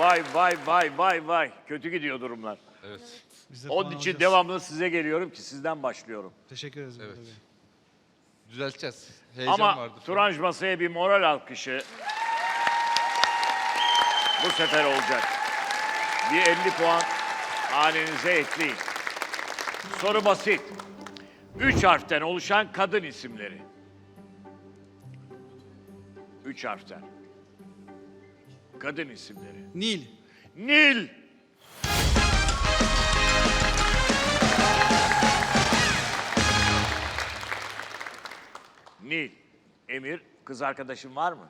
Vay vay vay vay vay. Kötü gidiyor durumlar. Evet. Biz de Onun puan için alacağız. devamlı size geliyorum ki sizden başlıyorum. Teşekkür ederiz. Evet. Bey. Düzelteceğiz. Heyecan Ama vardı. Turanj masaya bir moral alkışı bu sefer olacak. Bir 50 puan hanenize ekleyin. Soru basit. Üç harften oluşan kadın isimleri. Üç harften. Kadın isimleri. Nil. Nil. Nil. Emir, kız arkadaşın var mı?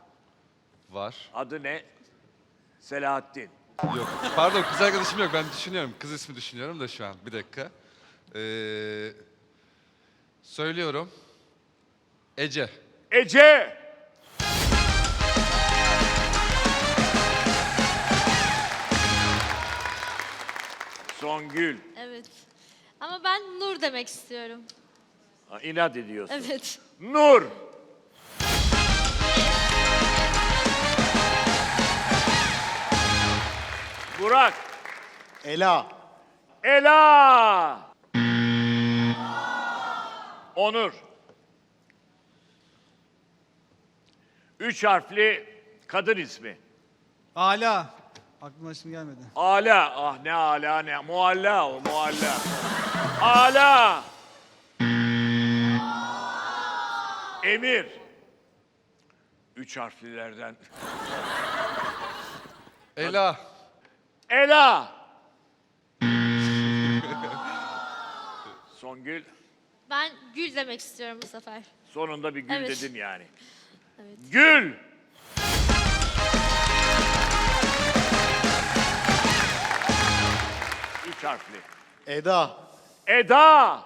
Var. Adı ne? Selahattin. Yok. Pardon kız arkadaşım yok. Ben düşünüyorum. Kız ismi düşünüyorum da şu an. Bir dakika. Ee, söylüyorum. Ece. Ece. Songül. Evet. Ama ben Nur demek istiyorum. Ha, inat ediyorsun. Evet. Nur. Burak. Ela. Ela. Onur. Üç harfli kadın ismi. Ala. Aklıma isim gelmedi. Ala. Ah ne ala ne. Mualla o mualla. Ala. Emir. Üç harflilerden. Ela. Ela. Songül. Ben Gül demek istiyorum bu sefer. Sonunda bir gül Evet. dedin yani. Evet. Gül. Üç harfli. Eda. Eda.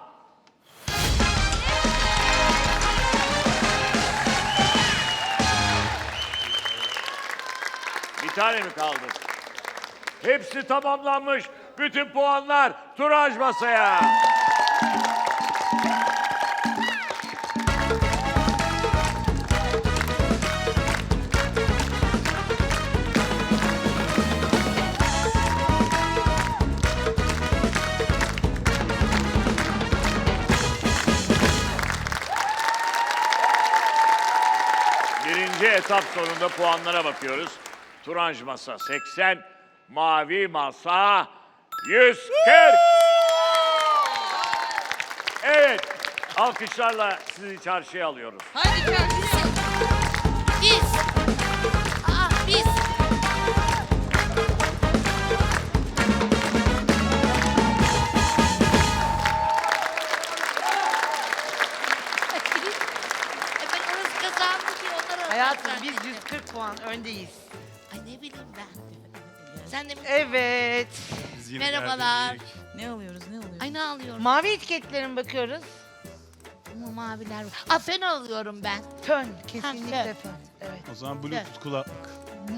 Bir tane mi kaldı? Hepsi tamamlanmış. Bütün puanlar Turaj masaya. Etap sonunda puanlara bakıyoruz. Turanj masa 80, mavi masa 140. Evet, alkışlarla sizi çarşıya alıyoruz. Hadi kendisi. Hayatım biz zannettim. 140 puan öndeyiz. Ay ne bileyim ben. Sen de mi? Evet. Merhabalar. Ne alıyoruz ne alıyoruz? Ay ne alıyorum? Mavi etiketlerin bakıyoruz. Ama maviler var. Aa fen alıyorum ben. Fön. Kesinlikle fön. fön. Evet. O zaman Bluetooth kulaklık.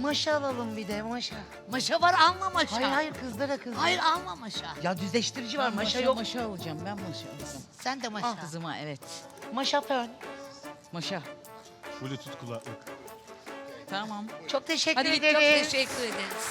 Maşa alalım bir de maşa. Maşa var alma maşa. Hayır hayır kızlara kızlara. Hayır alma maşa. Ya düzleştirici var maşa yok. Maşa alacağım ben maşa alacağım. Sen de maşa. Kızıma evet. Maşa fön. Maşa. Bluetooth kulaklık. Tamam. Çok teşekkür Hadi çok ederiz. teşekkür ederiz.